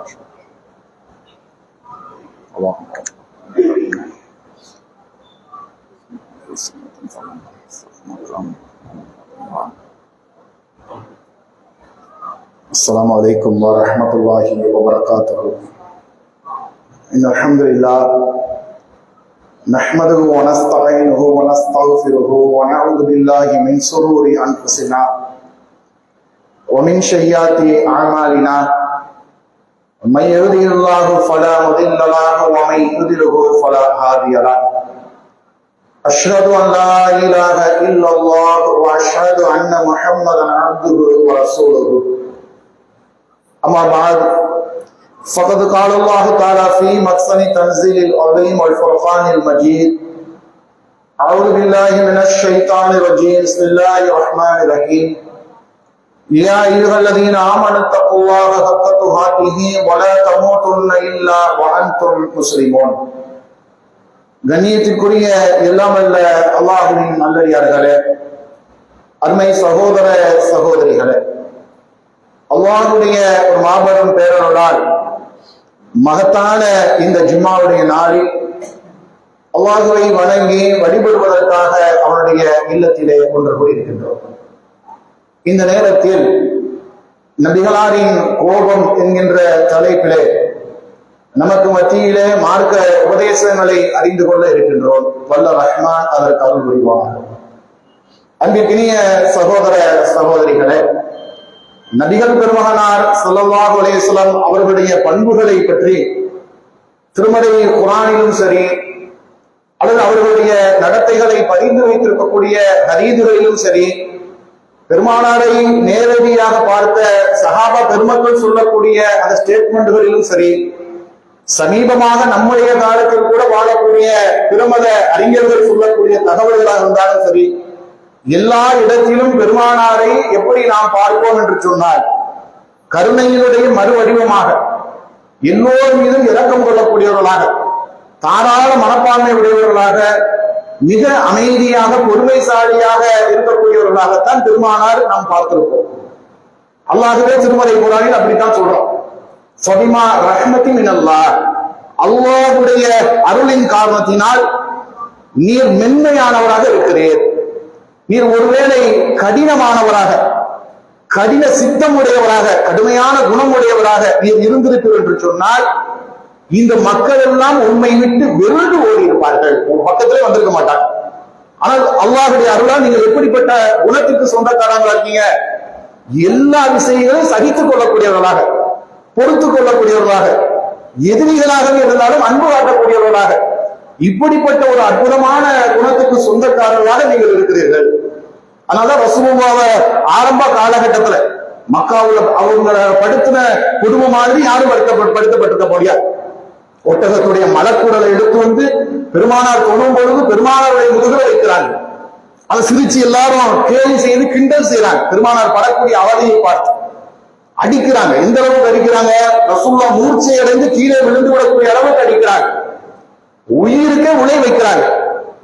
السلام عليكم ورحمة الله وبركاته. إن الحمد لله نحمده ونستعينه ونستغفره ونعوذ بالله من شرور أنفسنا ومن سيئات أعمالنا. من يهده الله فلا مضل له ومن يضلله فلا هادي له. أشهد أن لا إله إلا الله وأشهد أن محمدا عبده ورسوله. أما بعد، فقد قال الله تعالى في مقسم تنزيل العظيم والفرقان المجيد أعوذ بالله من الشيطان الرجيم. بسم الله الرحمن الرحيم. يا أيها الذين آمنوا اتقوا الله حق تقاته ولا تموتن إلا وأنتم مسلمون கண்ணியத்திற்குரிய எல்லாம் அல்ல அல்லாஹுவின் நல்லடியார்களே அருமை சகோதர சகோதரிகளே அல்லாஹுடைய ஒரு மாபெரும் பேரருளால் மகத்தான இந்த ஜும்மாவுடைய நாளில் அல்லாஹுவை வணங்கி வழிபடுவதற்காக அவனுடைய இல்லத்திலே ஒன்று கூடியிருக்கின்றோம் இந்த நேரத்தில் நபிகளாரின் கோபம் என்கின்ற தலைப்பிலே நமக்கு மத்தியிலே மார்க்க உபதேசங்களை அறிந்து கொள்ள இருக்கின்றோம். வல்ல ரஹ்மான் அதற்கு அருள் புரிவார் அன்பிற்கினிய சகோதர சகோதரிகளே நபிகள் பெருமகனார் ஸல்லல்லாஹு அலேஸ்லாம் அவர்களுடைய பண்புகளை பற்றி திருமலை குரானிலும் சரி அல்லது அவர்களுடைய நடத்தைகளை பதிந்து வைத்திருக்கக்கூடிய ஹரீதுகளிலும் சரி பெருமானாரை நேரடியாக பார்த்த சஹாபா பெருமக்கள் சொல்லக்கூடிய அந்த ஸ்டேட்மெண்ட்களிலும் சரி சமீபமாக நம்முடைய காலத்தில் கூட வாழக்கூடிய பிரமத அறிஞர்கள் சொல்லக்கூடிய தகவல்களாக இருந்தாலும் சரி எல்லா இடத்திலும் பெருமானாரை எப்படி நாம் பார்ப்போம் என்று சொன்னால் கருணையினுடைய மறு வடிவமாக எல்லோர் மீதும் இரக்கம் கொள்ளக்கூடியவர்களாக தாராள மனப்பான்மை உடையவர்களாக மிக அமைதியாக பொறுமைசாலியாக இருக்கக்கூடியவர்களாகத்தான் பெருமானார் நாம் பார்த்திருப்போம். அல்லாஹுவே திருமலை குரானில் அப்படித்தான் சொல்றோம் சபிமா ரஹ்மத்தி மினல்லா அல்லாஹுடைய அருளின் காரணத்தினால் நீர் மென்மையானவராக இருக்கிறீர். நீர் ஒருவேளை கடினமானவராக கடின சித்தம் உடையவராக கடுமையான குணம் உடையவராக நீர் இருந்திருப்பீர் என்று சொன்னால் இந்த மக்கள் எல்லாம் உண்மை விட்டு விருண்டு ஓடி இருப்பார்கள் உங்க பக்கத்திலே வந்திருக்க மாட்டாங்க ஆனால் அல்லாஹுடைய அருளால் நீங்கள் எப்படிப்பட்ட குணத்திற்கு சொந்தக்காரங்களா இருக்கீங்க? எல்லா விஷயங்களும் சகித்துக் கொள்ளக்கூடியவர்களாக பொறுத்துக் கொள்ளக்கூடியவர்களாக எதிரிகளாகவே இருந்தாலும் அன்பு காட்டக்கூடியவர்களாக இப்படிப்பட்ட ஒரு அற்புதமான குணத்துக்கு சொந்தக்காரர்களாக நீங்கள் இருக்கிறீர்கள். அதனாலதான் ரசூலுல்லாவை ஆரம்ப காலகட்டத்துல மக்காவுல அவங்கள படுத்தின குடும்பம் மாதிரி யாரும் படுத்த படுத்தப்பட்டிருக்க முடியாது. ஒட்டகத்துடைய மலக்குடலை எடுத்து வந்து பெருமானார் தொழும் பொழுது பெருமானாருடைய முதுகில் வைக்கிறாங்க அதை சிரிச்சு எல்லாரும் கேலி செய்து கிண்டல் செய்யறாங்க பெருமானார் படக்கூடிய அவதியை பார்த்து. அடிக்கிறாங்க. எந்த அளவுக்கு அடிக்கிறாங்க? ரசூல்லா மூர்ச்சை அடைந்து கீழே விழுந்து விடக்கூடிய அளவுக்கு அடிக்கிறாங்க. உயிருக்கே உழை வைக்கிறாங்க.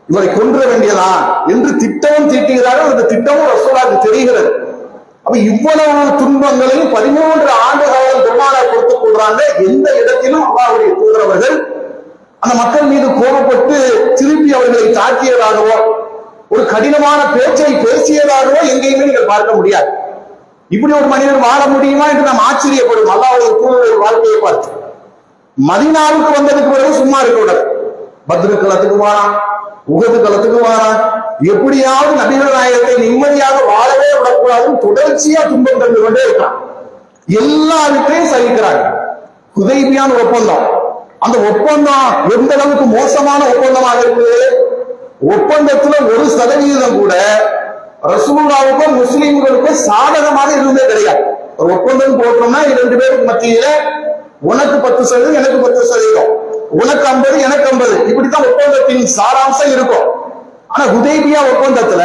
இவரை கொன்ற வேண்டியதான் என்று திட்டமும் தீட்டுகிறார்கள். அந்த திட்டமும் ரசூலாக்கு தெரிகிறது. அப்ப இவ்வளவு துன்பங்களையும் பதிமூன்று ஆண்டு காலம் பெருமானார் கொடுத்துக் கொள்றாங்க. எந்த இடத்திலும் அல்லாவுடைய தூதரவர்கள் அந்த மக்கள் மீது கோபப்பட்டு திருப்பி அவர்களை தாக்கியதாகவோ ஒரு கடினமான பேச்சை பேசியதாகவோ எங்கேயுமே நீங்கள் பார்க்க முடியாது. இப்படி ஒரு மனிதர் வாழ முடியுமா என்று நாம் ஆச்சரியப்படும் அல்லாவுடைய தூதருடைய வாழ்க்கையை பார்த்து. மதினாவுக்கு வந்ததுக்கு பிறகு சும்மா இருக்க கூடாது. பத்ரு களத்துக்கு வாரான் உகது களத்துக்கு வாரான் எப்படியாவது நபிகள் நாயகத்தை நிம்மதியாக வாழவே விடக்கூடாதுன்னு தொடர்ச்சியா துன்பம் தந்து கொண்டே இருக்கான். எல்லாருக்கையும் சகிக்கிறாங்க. குதைபியான ஒப்பந்தம். அந்த ஒப்பந்தம் எந்த அளவுக்கு மோசமான ஒப்பந்தமாக இருக்குது? ஒப்பந்தத்துல ஒரு சதவீதம் கூட ரசூல்லாவுக்கும் முஸ்லீம்களுக்கும் சாதகமாக இருந்தே கிடையாது. ஒரு ஒப்பந்தம் போட்டோம்னா இரண்டு பேருக்கு மத்தியில உனக்கு பத்து சதவீதம் எனக்கு பத்து சதவீதம். உனக்கு ஐம்பது எனக்கு ஐம்பது. இப்படித்தான் ஒப்பந்தத்தின் சாராம்சம் இருக்கும். ஆனா உதேபியா ஒப்பந்தத்துல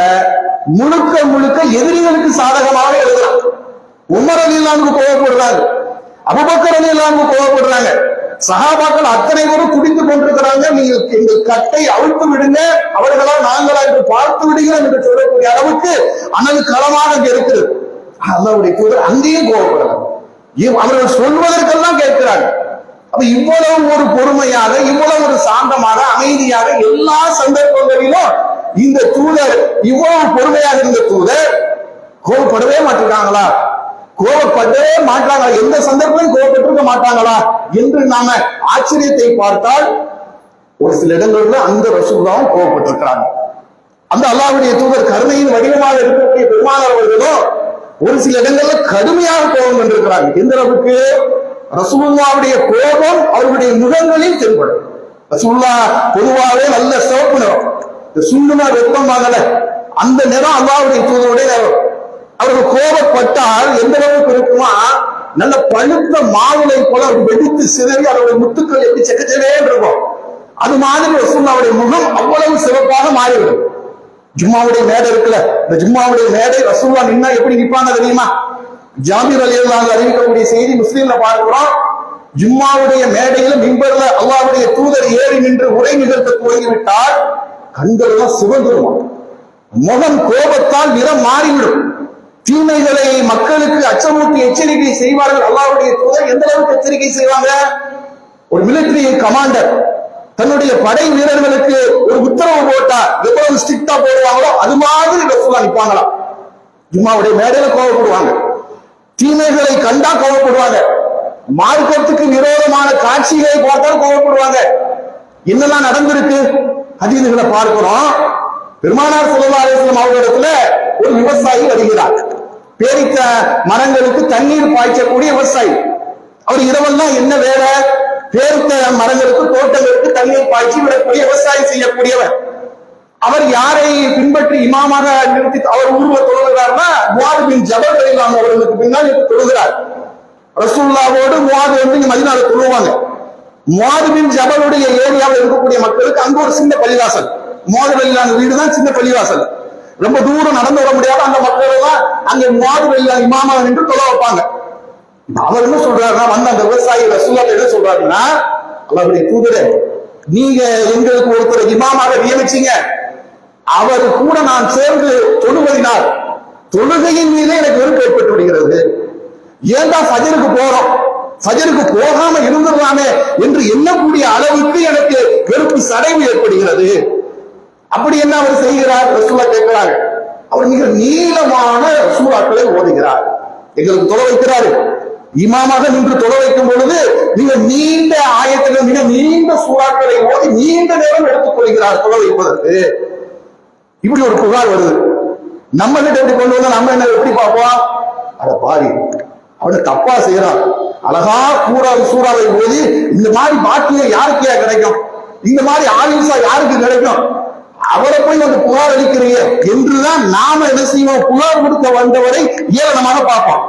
முழுக்க முழுக்க எதிரிகளுக்கு சாதகமாக எழுதுறான். உமர் அலி இல்லாமுக்கு கோவப்படுறாங்க அபுபக்கர் அலி இல்லாமுக்கு கோவப்படுறாங்க சகாபாக்கள் அத்தனை பேரும் குடிந்து கொண்டிருக்கிறாங்க. நீங்க இந்த கட்டை அவிழ்த்து விடுங்க. அவர்களா நாங்களா என்று பார்த்து விடுங்க என்று சொல்லக்கூடிய அளவுக்கு அனல் களமாக அங்க இருக்குது அல்லாவுடைய தூதர் அங்கேயும் கோவப்படுறாங்க அவர்கள் சொல்வதற்கெல்லாம் கேட்கிறாங்க. அப்ப இவ்வளவு ஒரு பொறுமையாக இவ்வளவு ஒரு சாந்தமாக அமைதியாக எல்லா சந்தர்ப்பங்களிலும் இந்த தூதர் இவ்வளவு பொறுமையாக இருந்த தூதர் கோபப்படவே மாட்டிருக்காங்களா? கோபப்படவே மாட்டாங்களா? எந்த சந்தர்ப்பத்திலும் கோபப்பட்டிருக்க மாட்டாங்களா? என்று நாம ஆச்சரியத்தை பார்த்தால் ஒரு சில இடங்கள்ல அந்த ரசூலாவும் கோபப்பட்டிருக்கிறாங்க. அந்த அல்லாவுடைய தூதர் கருணையின் வடிவமாக இருக்கக்கூடிய பெருமானார் அவர்களும் ஒரு சில இடங்கள்ல கடுமையாக கோபம் கொண்டிருக்கிறாங்க. எந்த அளவுக்கு? ரசூல்லாவுடைய கோபம் அவருடைய முகங்களில் தென்படும். ரசூல்லா பொதுவாகவே நல்ல சிவப்பு நிறம். இந்த சுண்டுமா வெப்பம் ஆகல. அந்த நேரம் அல்லாவுடைய தூதருடைய நேரம் அவர்கள் கோபப்பட்டால் எந்த அளவுக்கு இருக்குமா? நல்ல பழுத்த மாவுளை போல அவர் வெடித்து சிதறி அவருடைய முத்துக்கள் எப்படி செக்கச்சவே இருக்கும். அது மாதிரி ரசூல்லாவுடைய முகம் அவ்வளவு சிறப்பாக மாறிவிடும். ஜும்மாவுடைய மேடை இருக்குல்ல இந்த ஜும்மாவுடைய மேடை ரசூல்லா நின்னா எப்படி நிற்பாங்க தெரியுமா? ஜாமீர் அலி அறிவிக்கக்கூடிய செய்தி முஸ்லீம்ல பார்க்கிறோம். ஜும்மாவுடைய மேடையில மிம்பர்ல அல்லாவுடைய தூதர் ஏறி நின்று உரை நிகழ்த்த துவங்கிவிட்டால் கண்கள் எல்லாம் சிவந்துருமா? முகம் கோபத்தால் நிறம் மாறிவிடும். தீமைகளை மக்களுக்கு அச்சமூட்டி எச்சரிக்கை செய்வார்கள். அல்லாவுடைய தூதர் எந்த அளவுக்கு எச்சரிக்கை செய்வாங்க? ஒரு மிலிட்டரி கமாண்டர் தன்னுடைய படை வீரர்களுக்கு ஒரு உத்தரவு போட்டா எவ்வளவு ஸ்ட்ரிக்டா போடுவாங்களோ அது மாதிரி ரசூலா நிற்பாங்களாம் ஜும்மாவுடைய மேடையில கோவப்படுவாங்க. தீமைகளை கண்டா கோவப்படுவாங்க. மார்க்கத்துக்கு விரோதமான காட்சிகளை பார்த்தால் கோவப்படுவாங்க. என்னெல்லாம் நடந்திருக்கு? ஹதீதுகளை பார்க்கிறோம். பெருமானார் சுல்லா அலிஸ்லாம் அவர்களிடத்துல ஒரு விவசாயி வருகிறார். பேரித்த மரங்களுக்கு தண்ணீர் பாய்ச்சக்கூடிய விவசாயி. அவர் இரவெல்லாம் என்ன வேலை? பேரித்த மரங்களுக்கு தோட்டங்களுக்கு தண்ணீர் பாய்ச்சி விடக்கூடிய விவசாயம் செய்யக்கூடியவர். அவர் யாரை பின்பற்றி இமாமாக நிறுத்தி அவர் உருவ தொழுகிறார்னா முவாது பின் ஜபல் அவர்களுக்கு பின்னால் தொழுகிறார். ரசூல்லாவோடு முவாது வந்து மதினால தொழுவாங்க. மோதுவின் ஜபலுடைய ஏரியாவில் இருக்கக்கூடிய மக்களுக்கு அங்க ஒரு சின்ன பள்ளிவாசல். முவாது வீடு தான் சின்ன பள்ளிவாசல். ரொம்ப தூரம் நடந்து வர முடியாத அந்த மக்கள் எல்லாம் அங்க முவாது இமாமா நின்று தொலை வைப்பாங்க. அவர் என்ன சொல்றாருன்னா வந்த அந்த விவசாயி ரசூலா என்ன சொல்றாருன்னா அவருடைய தூதரே நீங்க எங்களுக்கு ஒருத்தர் இமாமாக நியமிச்சீங்க. அவர் கூட நான் சேர்ந்து தொழுவதினால் தொழுகையின் மீதே எனக்கு வெறுப்பு ஏற்பட்டு விடுகிறது. ஏன்டா சஜருக்கு போறோம்? ஃபஜருக்கு போகாம இருந்துடலாமே என்று எண்ணக்கூடிய அளவுக்கு எனக்கு வெறுப்பு சடைவு ஏற்படுகிறது. அப்படி என்ன அவர் செய்கிறார்? ரசூலா கேட்கிறார் அவர் மிக நீளமான சூறாக்களை ஓதுகிறார். எங்களுக்கு தொலை வைக்கிறாரு. இமாமாக நின்று தொலை வைக்கும் பொழுது மிக நீண்ட ஆயத்தில் மிக நீண்ட சூறாக்களை ஓதி நீண்ட நேரம் எடுத்துக் கொள்கிறார் தொலை வைப்பதற்கு. இப்படி ஒரு புகார் வருது. நம்ம கிட்ட எப்படி கொண்டு வந்தா நம்ம என்ன எப்படி பார்ப்போம்? அதை பாரி அவனை தப்பா செய்யறான் அழகா கூறாது சூறாவை போது இந்த மாதிரி பாக்கியம் யாருக்கே கிடைக்கும்? இந்த மாதிரி ஆயுசா யாருக்கு கிடைக்கும்? அவரை போய் வந்து புகார் அளிக்கிறீங்க என்றுதான் நாம என்ன செய்வோம்? புகார் கொடுக்க வந்தவரை ஏளனமாக பார்ப்போம்.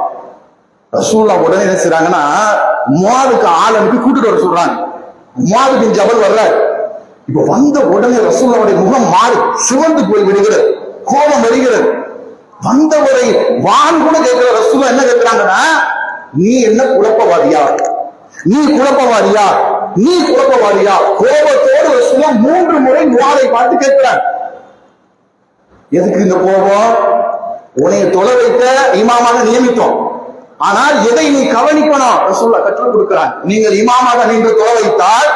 ரசூல்லா உடனே என்ன செய்யறாங்கன்னா மோதுக்கு ஆள் அனுப்பி கூட்டிட்டு வர சொல்றாங்க. மோதுக்கு ஜபல் வர்றாரு. இப்ப வந்த உடனே ரசூல்லாவுடைய முகம் மாறி சிவந்து போய் விடுகிறது. கோபம் வருகிறது. வந்தவரை வான் கூட கேட்கிற ரசூலா என்ன கேட்கிறாங்கன்னா நீ என்ன குழப்பவாதியா? நீ குழப்பவாதியா? நீ குழப்பவாதியா? கோபத்தோடு ரசூலா மூன்று முறை முவாதை பார்த்து கேட்கிறார். எதுக்கு இந்த கோபம்? உன்னைய தொலை வைத்த இமாமாக நியமித்தோம். ஆனால் எதை நீ கவனிக்கணும்? ரசூல்லா கற்றுக் கொடுக்கிறான் நீங்கள் இமாமாக நின்று தொலை வைத்தால்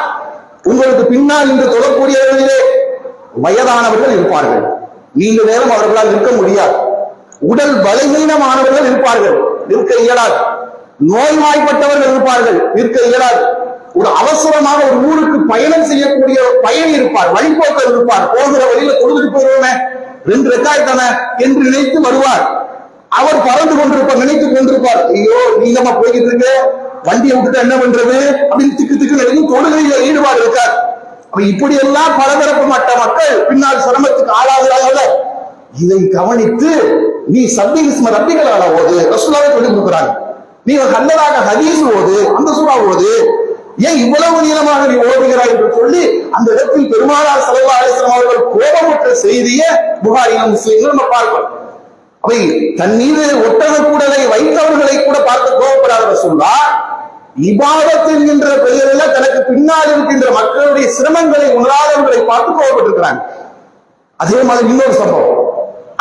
உங்களுக்கு பின்னால் நின்று தொழக்கூடியவர்களிலே வயதானவர்கள் இருப்பார்கள். நீண்ட நேரம் அவர்களால் நிற்க முடியாது. உடல் பலகீனமானவர்கள் இருப்பார்கள். நிற்க இயலாது. நோய்வாய்ப்பட்டவர்கள் இருப்பார்கள். நிற்க இயலாது. ஒரு அவசரமாக ஒரு ஊருக்கு பயணம் செய்யக்கூடிய பயணி இருப்பார். வழிபோக்கர் இருப்பார். போகிற வழியில தொழுதுட்டு போயிருவோமே ரெண்டு ரெக்காய் தானே என்று நினைத்து வருவார். அவர் பறந்து கொண்டிருப்பார் நினைத்துக் கொண்டிருப்பார். ஐயோ நீங்கம்மா போய்கிட்டு இருக்கு. வண்டியை விட்டுட்டு என்ன பண்றது? அப்படின்னு திக்கு திக்கு நினைக்கும் தொழுகையில ஈடுபாடு இருக்கார். அப்ப இப்படி எல்லாம் பலதரப்பு மட்ட மக்கள் பின்னால் சிரமத்துக்கு ஆளாகிறார்கள். இதை கவனித்து நீ சப்திகிஸ்ம ரப்பிகளால ஓது ரசூலாவே சொல்லி கொடுக்குறாங்க. நீ கல்லராக ஹதீஸ் ஓது அந்த சூறா ஓது. ஏன் இவ்வளவு நீளமாக நீ ஓடுகிறாய் என்று சொல்லி அந்த இடத்தில் பெருமானார் சல்லா அலிஸ்லாம் அவர்கள் கோபமுற்ற செய்தியை புகாரிலும் முஸ்லீம்கள் நம்ம பார்க்கிறோம் அவை தன் மீது ஒட்டக கூடலை வைத்தவர்களை கூட பார்த்து கோபப்படாத சொல்லா இபாதத் என்கின்ற பெயரில் தனக்கு பின்னால் இருக்கின்ற மக்களுடைய சிரமங்களை உணராதவர்களை பார்த்து கோபப்பட்டிருக்கிறாங்க. அதே மாதிரி இன்னொரு சம்பவம்.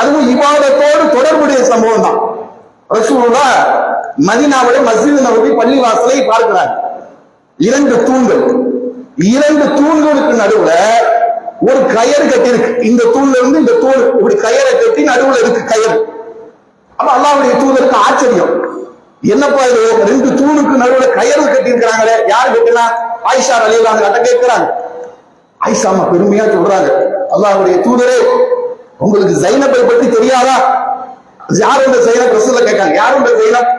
அதுவும் இவாதத்தோடு தொடர்புடைய சம்பவம் தான் ரசூலுல்லா மதினாவுடைய மஸ்ஜித் நபவி பள்ளி வாசலை பார்க்கிறாங்க இரண்டு தூண்கள். இரண்டு தூண்களுக்கு நடுவுல ஒரு கயறு கட்டி இருக்கு இந்த தூண்ல இருந்து இந்த தூண் இப்படி கயரை கட்டி நடுவுல இருக்கு கயறு. அப்ப அல்லாவுடைய தூதருக்கு ஆச்சரியம். என்னப்பா இது? ரெண்டு தூணுக்கு நடுவுல கயறு கட்டி இருக்கிறாங்களே யார் கட்டினா? ஆயிஷா அலையிலாங்க கேட்கிறாங்க. ஆயிஷா பெருமையா சொல்றாங்க. அல்லாவுடைய தூதரே உங்களுக்கு சைனப்பை பற்றி தெரியாதா? யார் இந்த சைனப் ரசூல கேட்காங்க யார் இந்த சைனப்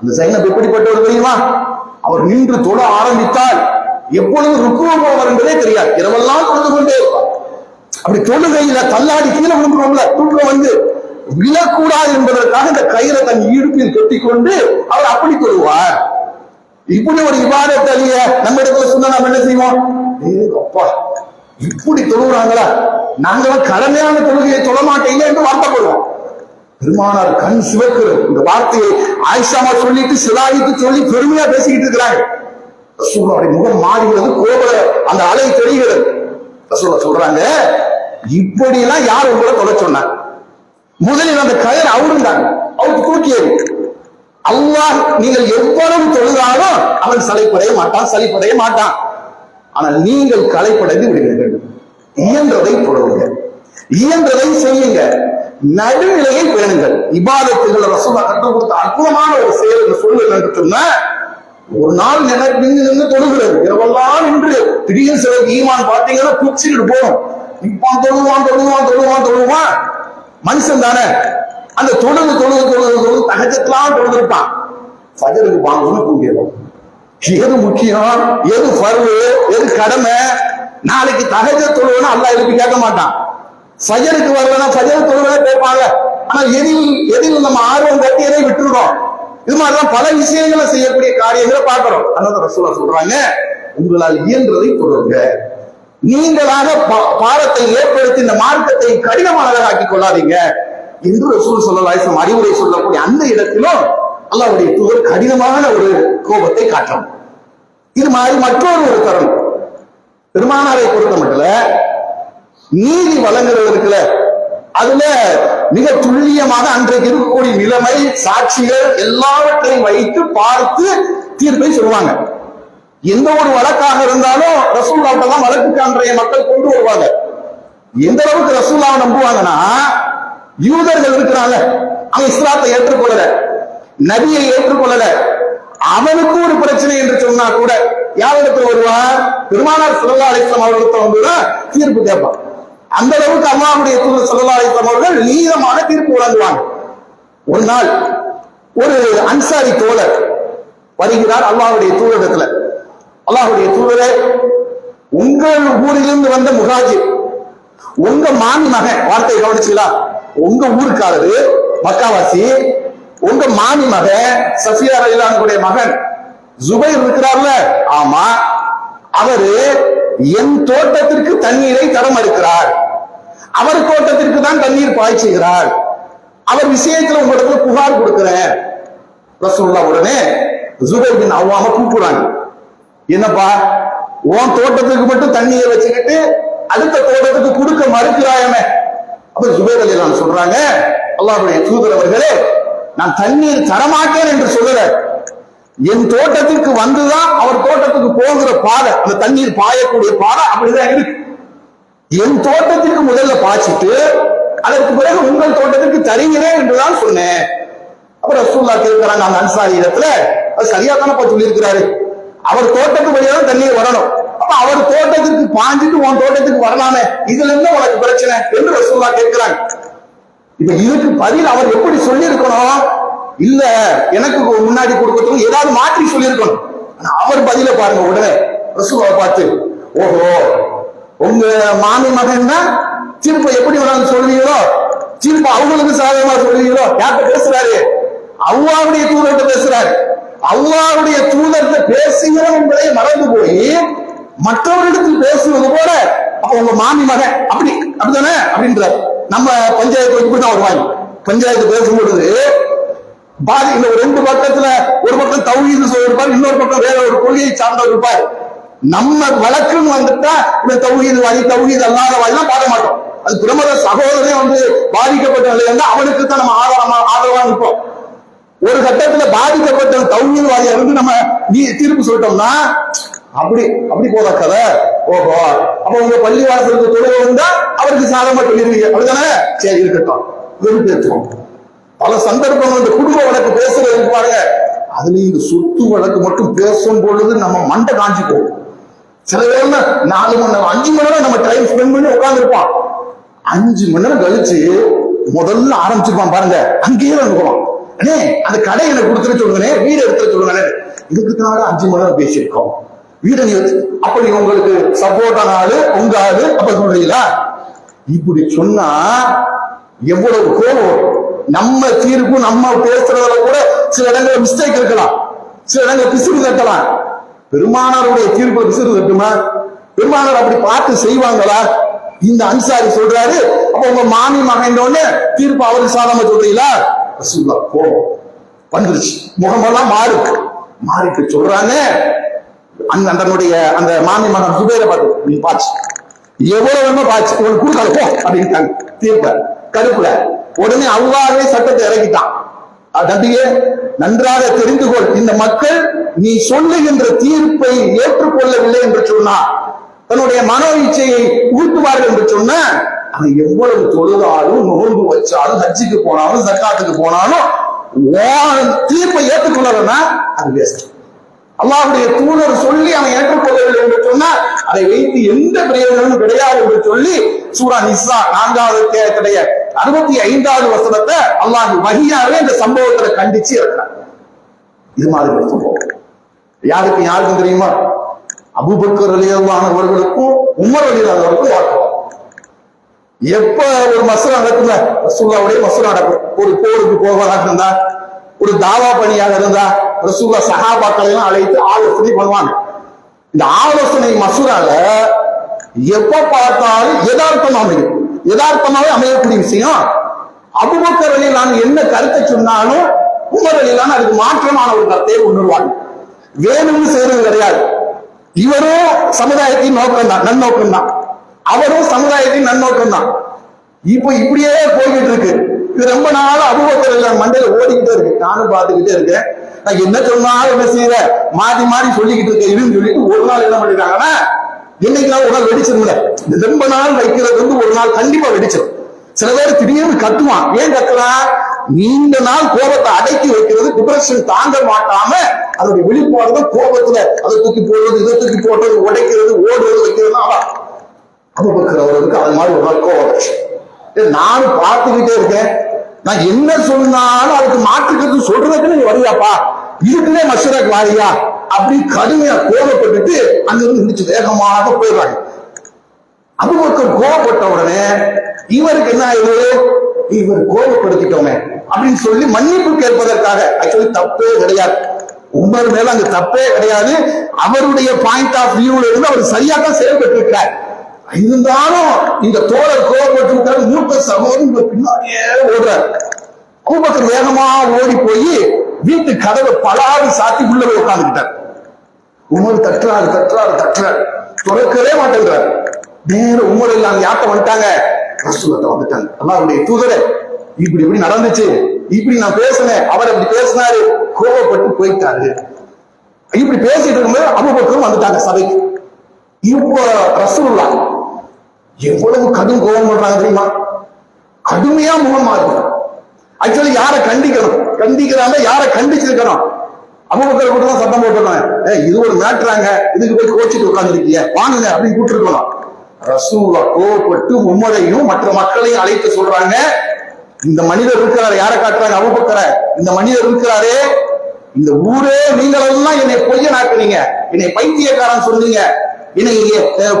அந்த சைனப் எப்படிப்பட்டவர் தெரியுமா? அவர் நின்று தொட ஆரம்பித்தால் எப்பொழுது ருக்குவம் போவார் என்பதே தெரியாது. இரவெல்லாம் தொழுது கொண்டே இருப்பார். அப்படி தொழுகையில தள்ளாடி கீழே விழுந்துருவோம்ல தூக்கம் வந்து விழக்கூடாது என்பதற்காக இந்த கயிறை தன் இடுப்பில் கட்டிக்கொண்டு அவர் அப்படி தொழுவார். இப்படி ஒரு இபாதத் நம்ம இடத்துல சொன்னா நம்ம என்ன செய்வோம்? ஏய் அப்பா இப்படி தொழுகிறாங்களா? நாங்களும் கடமையான தொழுகையை தொழ மாட்டீங்க என்று வருத்தப்படுவோம். பெருமானார் கண் சிவக்கிறது இந்த வார்த்தையை ஆயிஷாமா சொல்லிட்டு சிலாயித்து சொல்லி பெருமையா பேசிக்கிட்டு இருக்கிறாங்க. ரசூலுடைய முகம் மாறுகிறது கோபுர அந்த அலை தெரிகிறது. ரசூலா சொல்றாங்க இப்படி எல்லாம் யார் உங்களை தொலை சொன்னாங்க முதலில் அந்த கயர் அவருந்தாங்க. அவர் தூக்கியது அல்லாஹ் நீங்கள் எவ்வளவு தொழுதாலும் அவன் சலைப்படைய மாட்டான் சலிப்படைய மாட்டான். ஆனால் நீங்கள் களைப்படைந்து விடுவீர்கள் இயன்றதை தொழுவுங்க இயன்றதை செய்யுங்க. நடுநிலையை பேணுங்கள். இபாதத்துகள் ரசூலா கற்றுக் கொடுத்த அற்புதமான ஒரு செயல் என்று சொல்லு என்று சொன்ன ஒரு நாள் நினைப்பு நின்று தொழுகிறது. இரவெல்லாம் நின்று திடீர்னு சில ஈமான் பார்த்தீங்கன்னா குச்சிக்கிட்டு போகும். இப்பான் தொழுவான் தொழுவான் தொழுவான் தொழுவான் மனுஷன் தானே. அந்த தொழுது தொழுது தொழுது தொழுது தகஜத்தெல்லாம் தொழுதுருப்பான் சஜருக்கு வாங்கணும்னு கூட்டிடுவோம் எது முக்கியம்? எது பருவு எது கடமை? நாளைக்கு தகஜ தொழுவனா அல்ல எழுப்பி கேட்க மாட்டான். ஃபஜருக்கு வரலன்னா ஃபஜர் தொழுவனா கேட்பாங்க. ஆனா எதில் எதில் நம்ம ஆர்வம் கட்டி எதை விட்டுருக்கோம் இது மாதிரிலாம் பல விஷயங்களை செய்யக்கூடிய காரியங்களை பார்க்கிறோம். அதனால ரசூலா சொல்றாங்க உங்களால் இயன்றதை கொடுங்க. நீங்களாக பா- பாரத்தை ஏற்படுத்தி இந்த மார்க்கத்தை கடினமானதாக ஆக்கிக் கொள்ளாதீங்க. என்று ரசூல் சொல்லலாசம் அறிவுரை சொல்லக்கூடிய அந்த இடத்திலும் அல்லாவுடைய தூதர் கடினமான ஒரு கோபத்தை காட்டணும் இது மாதிரி மற்றொரு ஒரு தருணம் பெருமானாரை பொறுத்த மட்டும் நீதி வழங்குறது இருக்குல்ல அதுல மிக துல்லியமாக அன்றைக்கு இருக்கக்கூடிய நிலைமை சாட்சிகள் எல்லாவற்றையும் வைத்து பார்த்து தீர்ப்பை சொல்லுவாங்க எந்த ஒரு வழக்காக இருந்தாலும் ரசூல்லாவிட்ட தான் வழக்குக்கு அன்றைய மக்கள் கொண்டு வருவாங்க. எந்த அளவுக்கு ரசூல்லாவை நம்புவாங்கன்னா யூதர்கள் இருக்கிறாங்க. அவன் இஸ்லாத்தை ஏற்றுக்கொள்ளல. நபியை ஏற்றுக்கொள்ளல. அவனுக்கு ஒரு பிரச்சனை என்று சொன்னா கூட யாரிடத்துல வருவான் பெருமானார் சல்லா அலிஸ்லாம் அவர்களிடத்துல வந்துதான் தீர்ப்பு கேட்பான். அந்த அளவுக்கு அல்லாஹ்வுடைய தூதர் சல்லா அலிஸ்லாம் அவர்கள் நீளமான தீர்ப்பு வழங்குவாங்க. ஒரு நாள் ஒரு அன்சாரி தோழர் வருகிறார் அல்லாவுடைய தூதரிடத்துல. அல்லாஹுடைய தூதரே உங்கள் ஊரிலிருந்து வந்த முகாஜிர் உங்க மாமி மகன் வார்த்தையை கவனிச்சுங்களா? உங்க ஊருக்காரரு மக்காவாசி உங்க மாமி மகன் சஃபியா ரயிலானுடைய மகன் ஜுபைர் இருக்கிறார்ல? ஆமா. அவரு என் தோட்டத்திற்கு தண்ணீரை தரம் இருக்கிறார் அவர் தோட்டத்திற்கு தான் தண்ணீர் பாய்ச்சுகிறார் அவர் விஷயத்துல உங்களுக்கு புகார் கொடுக்கிறேன். ரசூல்லா உடனே ஜுபைர் பின் அவ்வாம கூப்பிடுறாங்க. என்னப்பா உன் தோட்டத்துக்கு மட்டும் தண்ணியை வச்சுக்கிட்டு அடுத்த தோட்டத்துக்கு கொடுக்க மறுக்கிறாயமே. அப்ப ஜுபேர் அலிலான் சொல்றாங்க அல்லாஹுடைய தூதர் அவர்களே நான் தண்ணீர் தரமாட்டேன் என்று சொல்லல. என் தோட்டத்திற்கு வந்துதான் அவர் தோட்டத்துக்கு போகிற பாதை அந்த தண்ணீர் பாயக்கூடிய பாதை அப்படிதான் இருக்கு. என் தோட்டத்திற்கு முதல்ல பாய்ச்சிட்டு அதற்கு பிறகு உங்கள் தோட்டத்திற்கு தருகிறேன் என்றுதான் சொன்னேன். அப்புறம் ரசூல்லா கேட்கிறாங்க அந்த அன்சாரி இடத்துல அது சரியா தானே சொல்லியிருக்கிறாரு. அவர் தோட்டத்துக்கு வழியா தான் தண்ணீர் வரணும். அப்ப அவர் தோட்டத்துக்கு பாஞ்சிட்டு உன் தோட்டத்துக்கு வரலாமே இதுல இருந்து உனக்கு பிரச்சனை? என்று ரசூல்லா கேட்கிறாங்க இப்ப இதுக்கு பதில் அவர் எப்படி சொல்லியிருக்கணும்? இல்ல எனக்கு முன்னாடி கொடுக்கறதுக்கு ஏதாவது மாற்றி சொல்லியிருக்கணும். அவர் பதில பாருங்க உடனே ரசூலாவை பார்த்து ஓஹோ உங்க மாமி மகன் தான் திருப்ப எப்படி வேணாலும் சொல்லுவீங்களோ? திருப்ப அவங்களுக்கு சாதகமா சொல்லுவீங்களோ? யார்கிட்ட பேசுறாரு? அவ்வாவுடைய தூதர்கிட்ட பேசுறாரு. அவ்வாவுடைய தூதர்கிட்ட பேசுகிறோம் என்பதை மறந்து போய் மற்றவரிடத்தில் பேசுவது போல அப்ப உங்க மாமி மகன் அப்படி அப்படிதானே அப்படின்றார். நம்ம பஞ்சாயத்து இப்படிதான் வருவாங்க பஞ்சாயத்து பேசும் பொழுது பாதி இந்த ரெண்டு பக்கத்துல ஒரு பக்கம் தௌஹீது சொல்லிருப்பார் இன்னொரு பக்கம் வேற ஒரு கொள்கையை சார்ந்தவர் இருப்பார் நம்ம வழக்குன்னு வந்துட்டா இந்த தௌஹீது வாதி தௌஹீது அல்லாத வாதிலாம் பார்க்க மாட்டோம். அது பிரமத சகோதரே வந்து பாதிக்கப்பட்ட நிலையில இருந்தா அவனுக்கு தான் நம்ம ஆதரவா ஆதரவா இருப்போம் ஒரு கட்டத்துல பாதிக்கப்பட்ட தௌஹீத்வாதியா இருந்து நம்ம நீ தீர்ப்பு சொல்லிட்டோம்னா அப்படி அப்படி போதா கதை? ஓஹோ அப்ப உங்க பள்ளி வாசலுக்கு தொழுகை வந்தா அவருக்கு சாதமா சொல்லிருவீங்க அப்படிதானே சரி இருக்கட்டும். வெறுப்பேற்றுவோம் பல சந்தர்ப்பங்கள் இந்த குடும்ப வழக்கு பேசுறது பாருங்க. அதுலயும் இந்த சொத்து வழக்கு மட்டும் பேசும் பொழுது நம்ம மண்டை காஞ்சி போகும் சில பேர்ல நாலு மணி நேரம் அஞ்சு மணி நேரம் நம்ம டைம் ஸ்பெண்ட் பண்ணி உட்காந்துருப்போம் அஞ்சு மணி நேரம் கழிச்சு முதல்ல ஆரம்பிச்சிருப்பான் பாருங்க. அங்கேயே அனுப்புவோம் அண்ணே அந்த கடை எனக்கு கொடுத்துட்டு சொல்லுங்கண்ணே வீடு எடுத்துட்டு சொல்லுங்கண்ணே. இதுக்கு அஞ்சு மணி நேரம் பேசியிருக்கோம். வீடு அப்படி உங்களுக்கு சப்போர்ட்டான ஆளு உங்க ஆளு அப்ப சொல்றீங்களா? இப்படி சொன்னா எவ்வளவு கோபம் நம்ம தீர்ப்பு நம்ம பேசுறதுல கூட சில இடங்கள்ல மிஸ்டேக் இருக்கலாம். சில இடங்கள்ல பிசுறு தட்டலாம். பெருமானாருடைய தீர்ப்பு பிசுறு தட்டுமா? பெருமானார் அப்படி பார்த்து செய்வாங்களா? இந்த அன்சாரி சொல்றாரு. அப்ப உங்க மாமி மகன் தீர்ப்பு அவருக்கு சாதாம சொல்றீங்களா? ரசூல்லா கோபம் வந்துருச்சு. முகமெல்லாம் மாறுக்கு. மாறிக்கு சொல்றாங்க அந்த அந்தனுடைய அந்த மாமி மகன் சுபேரை பார்த்து நீ பாச்சு. எவ்வளவு வேணுமோ பாச்சு. உனக்கு கொடுக்காது போ அப்படின்ட்டாங்க. தீர்ப்ப கருப்புல. உடனே அவ்வாறே சட்டத்தை இறக்கிட்டான். அஹ் நபியே நன்றாக தெரிந்து கொள். இந்த மக்கள் நீ சொல்லுகின்ற தீர்ப்பை ஏற்றுக்கொள்ளவில்லை என்று சொன்னார் தன்னுடைய மனோ இச்சையை ஊட்டுவார்கள் என்று சொன்ன அவன் எவ்வளவு தொழுதாலும் நோன்பு வச்சாலும் ஹஜ்ஜுக்கு போனாலும் சக்காத்துக்கு போனாலும் தீர்ப்பை ஏற்றுக்கொள்ளலன்னா அது பேசுறேன் அல்லாஹுடைய தூதர் சொல்லி அவன் ஏற்றுக்கொள்ளவில்லை என்று சொன்னால் அதை வைத்து எந்த பிரயோஜனமும் கிடையாது என்று சொல்லி சூரா நிசா நான்காவது அத்தியாயத்துடைய அறுபத்தி ஐந்தாவது வசனத்தை அல்லாஹ் வகியாவே இந்த சம்பவத்துல கண்டிச்சு இருக்கிறார் இது மாதிரி ஒரு சம்பவம். யாருக்கும் யாருக்கும் தெரியுமா? அபூபக்கர் அலியல்லானவர்களுக்கும் உமர் அலியல்லானவர்களுக்கும் வாக்குவாதம் எப்ப ஒரு மசூரா நடக்குங்க ரசூல்லாவுடைய மசூரா நடக்கும். ஒரு போருக்கு போவதாக இருந்தா ஒரு தாவா பணியாக இருந்தா ரசூல்லா சகாபாக்களையும் அழைத்து ஆலோசனை பண்ணுவாங்க. இந்த ஆலோசனை மசூரால எப்ப பார்த்தாலும் யதார்த்தம் அமையும் யதார்த்தமாவே அமையக்கூடிய விஷயம். அபுபக்கர் அலி நான் என்ன கருத்தை சொன்னாலும் உமர் அலிலான அதுக்கு மாற்றமான ஒரு கருத்தை உணர்வாங்க வேணும்னு செய்யறது கிடையாது. இவரும் சமுதாயத்தின் நோக்கம் தான் நன்னோக்கம் தான் அவரும் சமுதாயத்தின் நன்னோக்கம் தான் இப்போ இப்படியே போய்கிட்டு இருக்கு. இது ரொம்ப நாள் அபுபக்கர் இல்ல மண்டையில ஓடிக்கிட்டே இருக்கு. நானும் பார்த்துக்கிட்டே இருக்கேன். நான் என்ன சொன்னாலும் என்ன செய்யற மாறி மாறி சொல்லிக்கிட்டு இருக்கேன். இதுன்னு சொல்லிட்டு ஒரு நாள் என்ன பண்ணிட்டாங்கன்னா இன்னைக்கு நாள் ஒரு நாள் வெடிச்சிருந்தல ரொம்ப நாள் வைக்கிறது வந்து ஒரு நாள் கண்டிப்பா வெடிச்சிடும் சில பேர் திடீர்னு கத்துவான். ஏன் கத்துறான் நீண்ட நாள் கோபத்தை அடக்கி வைக்கிறது டிப்ரெஷன் தாங்க மாட்டாம அதோட வெளிப்பாடு தான் கோபத்துல. அதை தூக்கி போடுறது இதை தூக்கி போடுறது உடைக்கிறது ஓடுறது வைக்கிறது அவன் அபுபக்கர் அவர்களுக்கு அது மாதிரி ஒரு நாள் கோபம் நானும் பார்த்துக்கிட்டே இருக்கேன். நான் என்ன சொன்னாலும் அதுக்கு மாற்றுக்கிறது சொல்றதுக்கு நீ வருவியாப்பா இதுக்குள்ளே மஷூராக்கு வாரியா? அப்படி கடுமையா கோபப்பட்டுட்டு அங்கிருந்து முடிச்சு வேகமாக போயிடுறாங்க. அபுபக்கர் கோபப்பட்ட உடனே இவருக்கு என்ன ஆயிடுது? இவர் கோபப்படுத்திட்டோமே. அப்படின்னு சொல்லி மன்னிப்பு கேட்பதற்காக ஆக்சுவலி தப்பே கிடையாது. உமர் மேல அங்க தப்பே கிடையாது. அவருடைய பாயிண்ட் ஆஃப் வியூல இருந்து அவர் சரியாக தான் செயல்பட்டு இருக்கிறார். இருந்தாலும் இந்த தோழர் கோபப்பட்டு விட்டாரு மூத்த சகோதரன் இவர் பின்னாடியே ஓடுறார். கோபத்தில் வேகமா ஓடி போய் வீட்டு கதவை பலாறு சாத்தி உள்ள போய் உட்காந்துக்கிட்டார் உமர் தட்டுறாரு தட்டுறாரு தட்டுறாரு. துறக்கவே மாட்டேங்கிறார். நேர உமர் எல்லாம் யாத்த வந்துட்டாங்க? ரசூலத்தை வந்துட்டாங்க. அல்லாஹ்வுடைய தூதரே இப்படி இப்படி நடந்துச்சு. இப்படி நான் பேசினேன். அவர் இப்படி பேசினாரு. கோபப்பட்டு போயிட்டாரு. இப்படி பேசிட்டு இருக்கும்போது அபுபக்கரும் வந்துட்டாங்க சபைக்கு. இப்போ ரசூல்லா எவ்வளவு கடும் கோபம் பண்றாங்க தெரியுமா? கடுமையா முகம் மாறுறாங்க ஆக்சுவலி யாரை கண்டிக்கணும்? கண்டிக்கிறாங்க யாரை கண்டிச்சிருக்கணும்? அபுபக்கர் கூட தான் சத்தம் போட்டுருக்காங்க. இது ஒரு மேட்ராங்க. இதுக்கு போய் கோச்சிட்டு உட்காந்துருக்கீங்க வாங்குங்க அப்படின்னு கூப்பிட்டுருக்கலாம் ரசூலா கோவப்பட்டு உம்மதையும் மற்ற மக்களையும் அழைத்து சொல்றாங்க. இந்த மனிதர் இருக்கிறாரு. யாரை காட்டுறாங்க அபுபக்கரை? இந்த மனிதர் இருக்கிறாரே. இந்த ஊரே நீங்களெல்லாம் என்னை பொய்யனாக்குறீங்க என்னை பைத்தியக்காரன் சொன்னீங்க. என்னை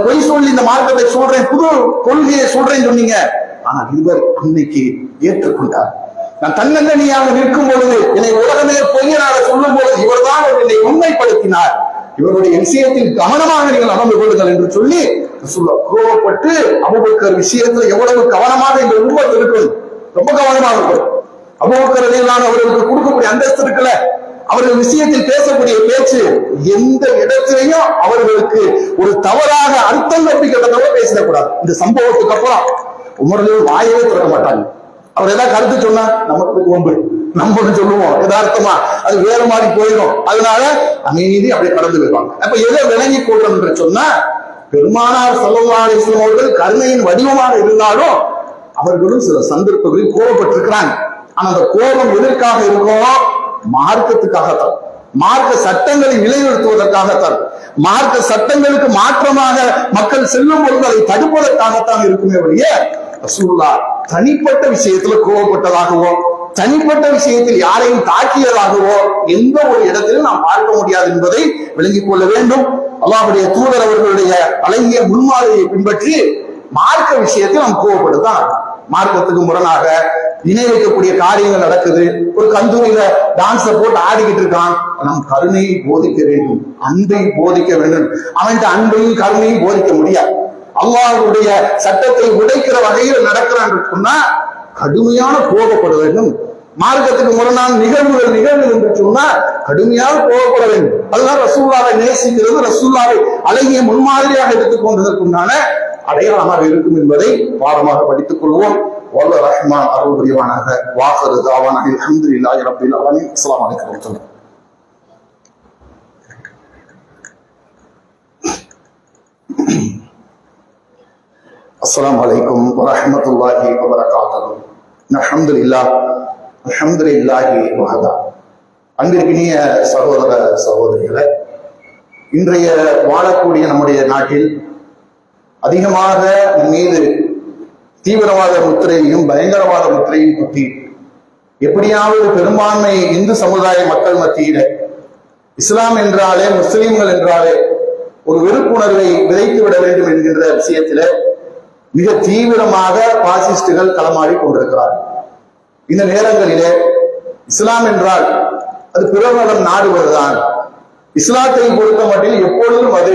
பொய் சொல்லி இந்த மார்க்கத்தை சொல்றேன் புது கொள்கையை சொல்றேன்னு சொன்னீங்க. ஆனா இவர் அன்னைக்கு ஏற்றுக்கொண்டார். நான் தன்னந்தனியாக நிற்கும் பொழுது என்னை உலகமே பொய்யனாக சொல்லும் பொழுது இவர்தான் என்னை உண்மைப்படுத்தினார். இவருடைய விஷயத்தில் கவனமாக நீங்கள் நடந்து கொள்ளுங்கள் என்று சொல்லி சொல்ல கோபப்பட்டு அபுபக்கர் விஷயத்துல எவ்வளவு கவனமாக இந்த உருவத்தில் இருக்கணும் ரொம்ப கவனமாக இருக்கும். அபுபக்கர் அவர்களுக்கு கொடுக்கக்கூடிய அந்தஸ்து இருக்குல்ல? அவர்கள் விஷயத்தில் பேசக்கூடிய பேச்சு எந்த இடத்திலையும் அவர்களுக்கு ஒரு தவறாக அர்த்தம் அப்படிங்கிறத பேசிடக்கூடாது. இந்த சம்பவத்துக்கு அப்புறம் உமரலில் வாயவே திறக்க மாட்டாங்க. அவர் ஏதாவது கருத்து சொன்னா நமக்கு வம்பு நம்ம ஒண்ணு சொல்லுவோம் யதார்த்தமா. அது வேற மாதிரி போயிடும். அதனால அமைதி அப்படியே கடந்து போயிருவாங்க அப்ப எதை விளங்கி கொள்றோம் என்று சொன்னா பெருமானார் சல்லல்லாஹு அலைஹி அவர்கள் கருணையின் வடிவமாக இருந்தாலும் அவர்களும் சில சந்தர்ப்பங்களில் கோபப்பட்டிருக்கிறாங்க. ஆனா அந்த கோபம் எதற்காக இருக்கும் மார்க்கத்துக்காகத்தான். மார்க்க சட்டங்களை நிலைநிறுத்துவதற்காகத்தான். மார்க்க சட்டங்களுக்கு மாற்றமாக மக்கள் செல்லும் பொழுது அதை தடுப்பதற்காகத்தான் இருக்குமே ஒழிய ரசூல்லா தனிப்பட்ட விஷயத்துல கோவப்பட்டதாகவோ தனிப்பட்ட விஷயத்தில் யாரையும் தாக்கியதாகவோ எந்த ஒரு இடத்திலும் நாம் பார்க்க முடியாது என்பதை விளங்கிக் கொள்ள வேண்டும். அல்லாஹ்வுடைய தூதர் அவர்களுடைய அழகிய முன்மாதிரியை பின்பற்றி மார்க்க விஷயத்தில் நாம் கோவப்படுதான் மார்க்கத்துக்கு முரணாக இணை வைக்கக்கூடிய காரியங்கள் நடக்குது. ஒரு கந்தூரியில டான்ஸ போட்டு ஆடிக்கிட்டு இருக்கான். நம் கருணையை போதிக்க வேண்டும். அன்பை போதிக்க வேண்டும். அவன் அன்பையும் கருணையும் போதிக்க முடியாது. அல்லாஹ்வுடைய சட்டத்தை உடைக்கிற வகையில் நடக்கிறான் என்று சொன்னா கடுமையான கோபப்பட வேண்டும். மார்க்கத்துக்கு முரணான நிகழ்வுகள் நிகழ்வு என்று சொன்னால் கடுமையாக கோபப்பட வேண்டும். அதுதான் ரசூல்லாவை நேசிக்கிறது ரசூல்லாவை அழகிய முன்மாதிரியாக எடுத்துக்கொண்டதற்குண்டான அடையாளமாக இருக்கும் என்பதை பாடமாக படித்துக் கொள்வோம். வல்ல ரஹ்மான் அருள் புரிவானாக வாசரு தாவானாக அல்ஹம்துலில்லாஹி ரப்பில் ஆலமீன் அஸ்ஸலாமு அலைக்கும் வரஹ்மத்துல்லாஹி السلام عليكم ورحمة الله وبركاته الحمد لله الحمد لله وحدا அன்பிற்கினிய சகோதர சகோதரிகளே இன்றைய வாழக்கூடிய நம்முடைய நாட்டில் அதிகமாக நம் மீது தீவிரவாத முத்திரையையும் பயங்கரவாத முத்திரையும் குத்தி எப்படியாவது பெரும்பான்மை இந்து சமுதாய மக்கள் மத்தியில இஸ்லாம் என்றாலே முஸ்லிம்கள் என்றாலே ஒரு வெறுப்புணர்வை விதைத்து விட வேண்டும் என்கின்ற விஷயத்தில மிக தீவிரமாக பாசிஸ்டுகள் களமாடி கொண்டிருக்கிறார்கள். இந்த நேரங்களிலே இஸ்லாம் என்றால் அது பிறவனம் நாடுவதுதான். இஸ்லாத்தை பொறுத்த மட்டில் எப்பொழுதும் அது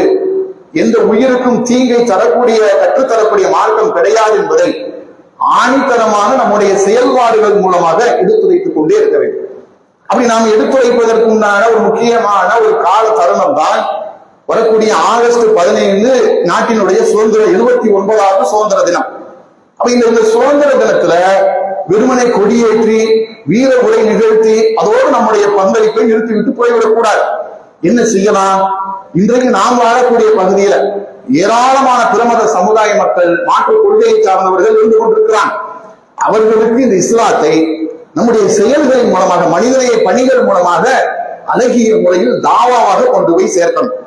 எந்த உயிருக்கும் தீங்கை தரக்கூடிய கற்றுத்தரக்கூடிய மார்க்கம் கிடையாது என்பதை ஆணித்தரமாக நம்முடைய செயல்பாடுகள் மூலமாக எடுத்துரைத்துக் கொண்டே இருக்க வேண்டும். அப்படி நாம் எடுத்துரைப்பதற்கு உண்டான ஒரு முக்கியமான ஒரு கால தருணம் தான் வரக்கூடிய ஆகஸ்ட் பதினைந்து நாட்டினுடைய சுதந்திர எழுபத்தி ஒன்பதாவது சுதந்திர தினம். அப்ப இந்த இந்த சுதந்திர தினத்துல வெறுமனை கொடியேற்றி வீர உரை நிகழ்த்தி அதோடு நம்முடைய பங்களிப்பை நிறுத்திவிட்டு போய்விடக் கூடாது என்ன செய்யலாம்? இன்றைக்கு நாம் வாழக்கூடிய பகுதியில ஏராளமான பிரமத சமுதாய மக்கள் மாற்று கொள்கையை சார்ந்தவர்கள் இருந்து கொண்டிருக்கிறாங்க. அவர்களுக்கு இந்த இஸ்லாத்தை நம்முடைய செயல்களின் மூலமாக மனிதநேய பணிகள் மூலமாக அழகிய முறையில் தாவாவாக கொண்டு போய் சேர்க்கணும்.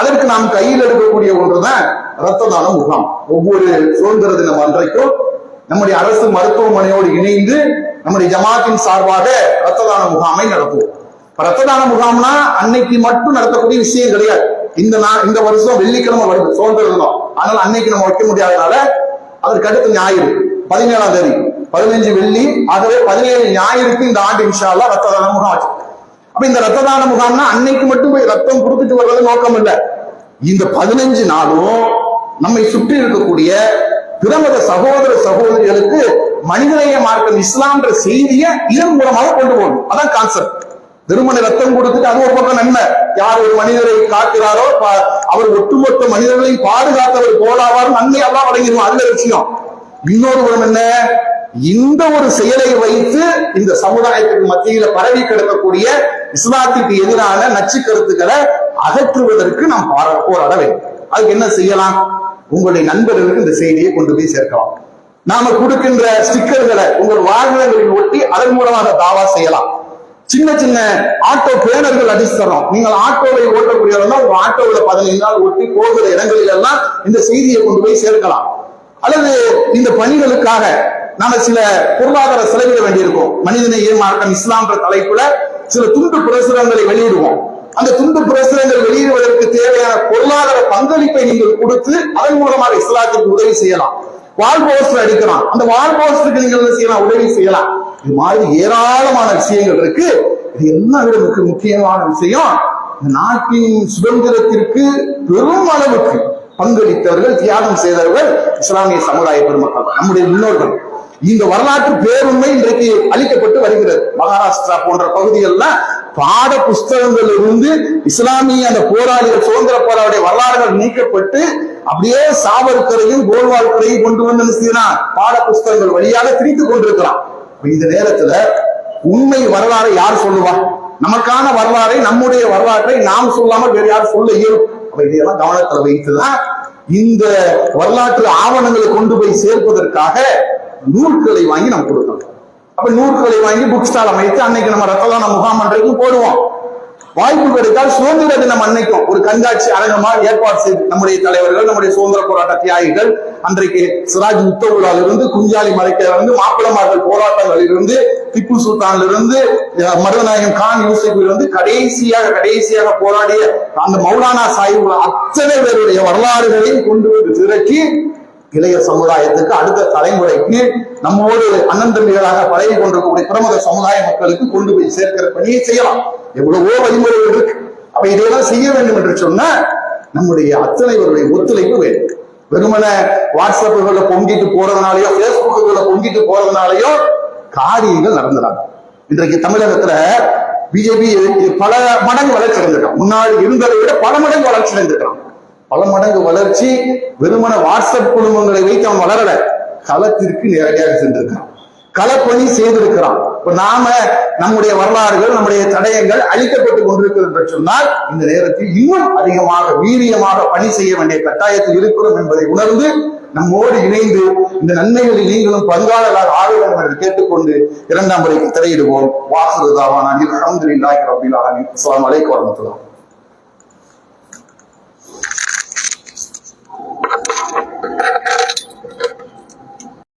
அதற்கு நாம் கையில் எடுக்கக்கூடிய ஒன்றுதான் ரத்த தான முகாம். ஒவ்வொரு சுதந்திர தினம் அன்றைக்கும் நம்முடைய அரசு மருத்துவமனையோடு இணைந்து நம்முடைய ஜமாத்தின் சார்பாக ரத்த தான முகாமை நடத்துவோம். ரத்ததான முகாம்னா அன்னைக்கு மட்டும் நடத்தக்கூடிய விஷயம் கிடையாது. இந்த நாள் இந்த வருஷம் வெள்ளிக்கிழமை வருது சுதந்திர தினம். அதனால அன்னைக்கு நம்ம வைக்க முடியாதனால அதற்கு அடுத்து ஞாயிறு பதினேழாம் தேதி. பதினஞ்சு வெள்ளி ஆகவே பதினேழு ஞாயிறுக்கு இந்த ஆண்டு இன்ஷா ரத்ததான ரத்த தான முகாம் வச்சு அப்ப இந்த ரத்த தான முகாம்னா அன்னைக்கு மட்டும் போய் ரத்தம் கொடுத்துட்டு வர்றது நோக்கம் இல்லை. இந்த பதினஞ்சு நாளும் நம்மை சுற்றி இருக்கக்கூடிய பிரமத சகோதர சகோதரிகளுக்கு மனிதநேய மார்க்கம் இஸ்லாம்ன்ற செய்தியை இதன் மூலமாக கொண்டு போகணும். அதான் கான்செப்ட் திருமண ரத்தம் கொடுத்துட்டு அது ஒரு பக்கம் நன்மை. யார் ஒரு மனிதரை காக்கிறாரோ பா- அவர் ஒட்டுமொத்த மனிதர்களையும் பாதுகாத்தவர் போலாவார் நன்மை எல்லாம் வழங்கிடுவோம் அந்த விஷயம். இன்னொரு புறம் என்ன? இந்த ஒரு செயலை வைத்து இந்த சமுதாயத்துக்கு மத்தியில பரவி கிடக்கக்கூடிய இஸ்லாத்திற்கு எதிரான நச்சு கருத்துக்களை அகற்றுவதற்கு நாம் போராட வேண்டும். அதுக்கு என்ன செய்யலாம்? உங்களுடைய நண்பர்களுக்கு இந்த செய்தியை கொண்டு போய் சேர்க்கலாம். நாம கொடுக்கின்ற ஸ்டிக்கர்களை உங்கள் வாகனங்களில் ஒட்டி அதன் மூலமாக தாவா செய்யலாம். சின்ன சின்ன ஆட்டோ பேனர்கள் அடிச்சு தரோம் நீங்கள் ஆட்டோவை ஓட்டக்கூடியவர்கள் உங்க ஆட்டோவில் பதினைந்து நாள் ஒட்டி போகிற இடங்களில் எல்லாம் இந்த செய்தியை கொண்டு போய் சேர்க்கலாம். அல்லது இந்த பணிகளுக்காக நாம சில பொருளாதார செலவிட வேண்டியிருக்கோம். மனிதநேய மார்க்கம் இஸ்லாம்ன்ற தலைப்புல சில துண்டு பிரசுரங்களை வெளியிடுவோம். அந்த துண்டு பிரசுரங்கள் வெளியிடுவதற்கு தேவையான பொருளாதார பங்களிப்பை நீங்கள் கொடுத்து அதன் மூலமாக இஸ்லாத்திற்கு உதவி செய்யலாம். வால் போஸ்டர் அடிக்கலாம். அந்த வால் போஸ்டருக்கு நீங்கள் என்ன செய்யலாம்? உதவி செய்யலாம். இது மாதிரி ஏராளமான விஷயங்கள் இருக்கு. இது என்ன விட முக்கியமான விஷயம்? இந்த நாட்டின் சுதந்திரத்திற்கு பெரும் அளவுக்கு பங்களித்தவர்கள் தியாகம் செய்தவர்கள் இஸ்லாமிய சமுதாய பெருமக்கள் நம்முடைய முன்னோர்கள். இந்த வரலாற்று பேருண்மை இன்றைக்கு அளிக்கப்பட்டு வருகிறது. மகாராஷ்டிரா போன்ற பகுதிகளில் பாட புஸ்தகங்கள் இருந்து இஸ்லாமிய அந்த போராளிகள் சுதந்திர போராளிய வரலாறுகள் நீக்கப்பட்டு அப்படியே சாவர்கரையும் கோல்வால்கரையும் கொண்டு வந்து என்ன பாட புஸ்தகங்கள் வழியாக திரித்துக் கொண்டிருக்கிறான் இந்த நேரத்துல உண்மை வரலாறை யார் சொல்லுவா? நமக்கான வரலாறை நம்முடைய வரலாற்றை நாம் சொல்லாமல் வேறு யார் சொல்ல இயலும். அப்ப இதையெல்லாம் கவனத்துல வைத்துதான் இந்த வரலாற்று ஆவணங்களை கொண்டு போய் சேர்ப்பதற்காக நூல்களை வாங்கி நம்ம கொடுக்கணும். அப்ப நூல்களை வாங்கி புக் ஸ்டால் அமைத்து அன்னைக்கு நம்ம ரத்தலான முகாம் அன்றைக்கு போடுவோம். வாய்ப்பு கிடைத்தால் சுதந்திர தினம் அன்னைக்கும் ஒரு கண்காட்சி அரங்கமாக ஏற்பாடு செய்து நம்முடைய தலைவர்கள் நம்முடைய சுதந்திர போராட்ட தியாகிகள் அன்றைக்கு சிராஜ் உத்தவுலால இருந்து குஞ்சாலி மலைக்கையில மாப்பிளமார்கள் போராட்டங்களில் இருந்து திப்பு சுல்தான்ல இருந்து மருதநாயகம் கான் யூசுஃபில் இருந்து கடைசியாக கடைசியாக போராடிய அந்த மௌலானா சாஹிப் அத்தனை பேருடைய வரலாறுகளையும் கொண்டு வந்து திரட்டி இளைய சமுதாயத்துக்கு அடுத்த தலைமுறைக்கு நம்மோடு அண்ணன் தம்பிகளாக பழகி கொண்டிருக்கக்கூடிய பிரமுக சமுதாய மக்களுக்கு கொண்டு போய் சேர்க்கிற பணியை செய்யலாம். எவ்வளவோ வழிமுறைகள் இருக்கு. அப்ப இதையெல்லாம் செய்ய வேண்டும் என்று சொன்னா நம்முடைய அத்தனைவருடைய ஒத்துழைப்பு வேண்டும் வெறுமன வாட்ஸ்அப்புகளை பொங்கிட்டு போறதுனாலயோ பேஸ்புக்குகளை பொங்கிட்டு போறதுனாலயோ காரியங்கள் நடந்துறாங்க இன்றைக்கு தமிழகத்துல பிஜேபி பல மடங்கு வளர்ச்சி அடைஞ்சிருக்கோம் முன்னாடி இருந்ததை விட பல மடங்கு வளர்ச்சி அடைந்திருக்கான் பல மடங்கு வளர்ச்சி வெறுமன வாட்ஸ்அப் குழுமங்களை வைத்து அவன் வளரல. களத்திற்கு நேரடியாக சென்றிருக்கான். களப்பணி செய்திருக்கிறான். இப்ப நாம நம்முடைய வரலாறுகள் நம்முடைய தடயங்கள் அழிக்கப்பட்டுக் கொண்டிருக்கிறது என்று சொன்னால் இந்த நேரத்தில் இன்னும் அதிகமாக வீரியமாக பணி செய்ய வேண்டிய கட்டாயத்தில் இருக்கிறோம் என்பதை உணர்ந்து நம்மோடு இணைந்து இந்த நன்மைகளில் நீங்களும் பங்காளராக ஆக வேண்டும் என்று கேட்டுக்கொண்டு இரண்டாம் முறைக்கு திரையிடுவோம். வாசுதாவான அலமதுல்லாஹி ரபில் ஆலமீன். அஸ்ஸலாமு அலைக்கும் வரமத்துல்லாஹ்